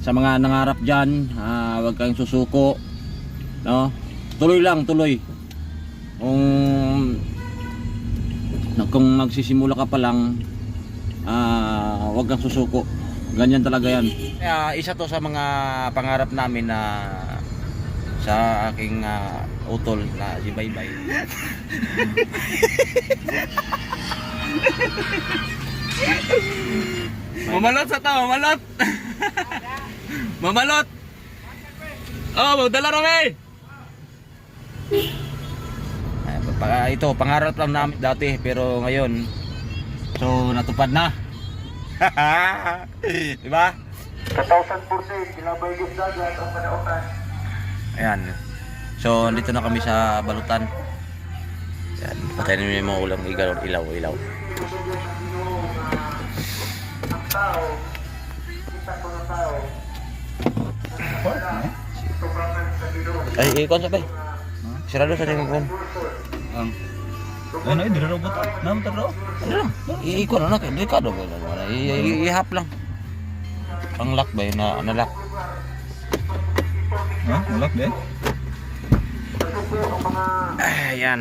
sa mga nangarap dyan, ah, huwag kayong susuko. No? Tuloy lang, tuloy. Kung kung magsisimula ka pa lang, ah, huwag kang susuko. Ganyan talaga yan. Kaya isa to sa mga pangarap namin na sa aking ah, utol na si Baybay. Mamalot sa tao, mamalot. mamalot. Oh, magdala rami. Ay, ito, pangarap lang namin dati pero ngayon so natupad na. Di ba? 2014, kinabay yung dagat ang panautan. Ayan. So, dito na kami sa balutan. Ayan, patayin namin yung mga ulang ilaw, ilaw, ilaw. Ang tao, kita ko ng tao, sa Ginoo. Ay, ikon sabay. Sarado sa tingin ko. Ang ano eh, dirobot. Naman taro. Ano lang? Iikon na kay delikado ba wala. I- i- Ihap lang. Ang lock ba yun na nalock? Ha? Malak din. Mga Ayan.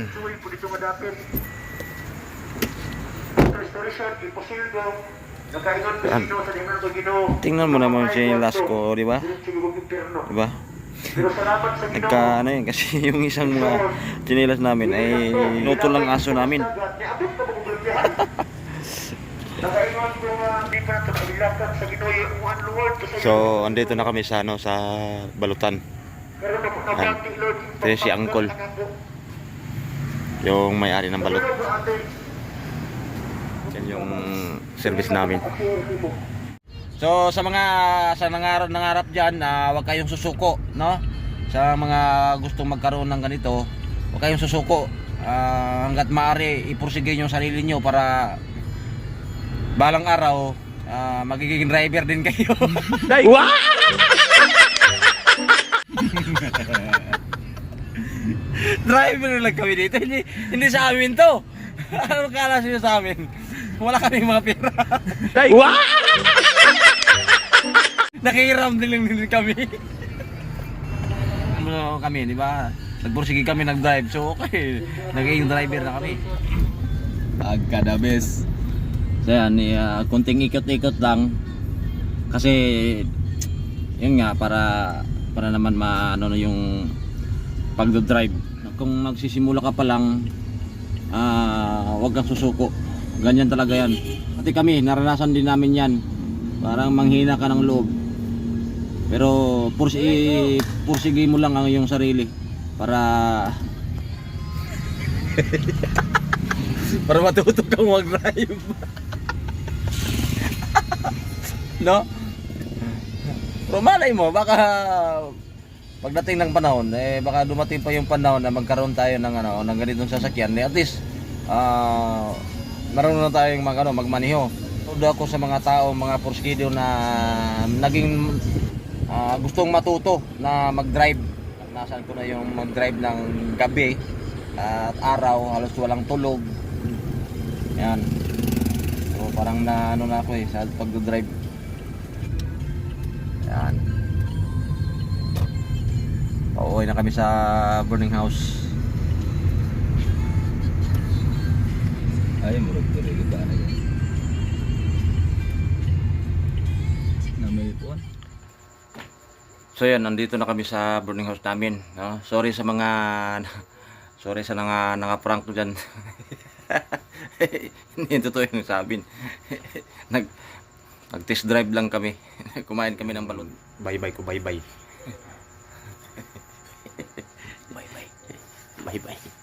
Yan. Tingnan mo naman siya yung last ko, di ba? Di ba? Nagka ano yun kasi yung isang mga chinelas namin ay nutol lang aso namin. So, andito na kami sa ano sa balutan. Lord. Ito si Uncle. Yung may-ari ng balot. Yung service namin. So sa mga sa nangarap nangarap diyan, ah, huwag kayong susuko, no? Sa mga gustong magkaroon ng ganito, huwag kayong susuko. Ah, hangga't maaari ipursige niyo yung sarili niyo para balang araw ah, magiging driver din kayo. driver lang kami dito. Hindi, hindi sa amin to. ano kala sa amin? Wala kami mga pera. Nakikiram din lang din kami. ano kami, di ba? Nagpursige kami nag-drive. So okay, naging driver na kami. Agka the best. So yan, uh, kunting ikot-ikot lang. Kasi yun nga para para naman maano na yung pagdo-drive. Kung magsisimula ka pa lang, ah, huwag kang susuko. Ganyan talaga yan. Pati kami, naranasan din namin yan. Parang manghina ka ng loob. Pero pursi, pursige mo lang ang iyong sarili para para matuto kang mag-drive. no? Pero malay mo, baka pagdating ng panahon, eh baka dumating pa yung panahon na magkaroon tayo ng ano, ng ganitong sasakyan, eh, at least ah marunong na tayong mag ano, magmaneho. Tudo ako sa mga tao, mga porskido na naging ah, gustong matuto na mag-drive. Nasaan ko na yung mag-drive ng gabi at araw, halos walang tulog. Yan. So parang na ano na ako eh sa pag-drive. Yan. Pauwi na kami sa burning house. Ay, murag diri ba na yan. Na may puan. So yan, nandito na kami sa burning house namin. No? Sorry sa mga sorry sa mga mga prank ko dyan. Hindi yung totoo yung sabi. Nag nag test drive lang kami. Kumain kami ng balon. Bye bye ko, bye bye. bye bye. Bye bye.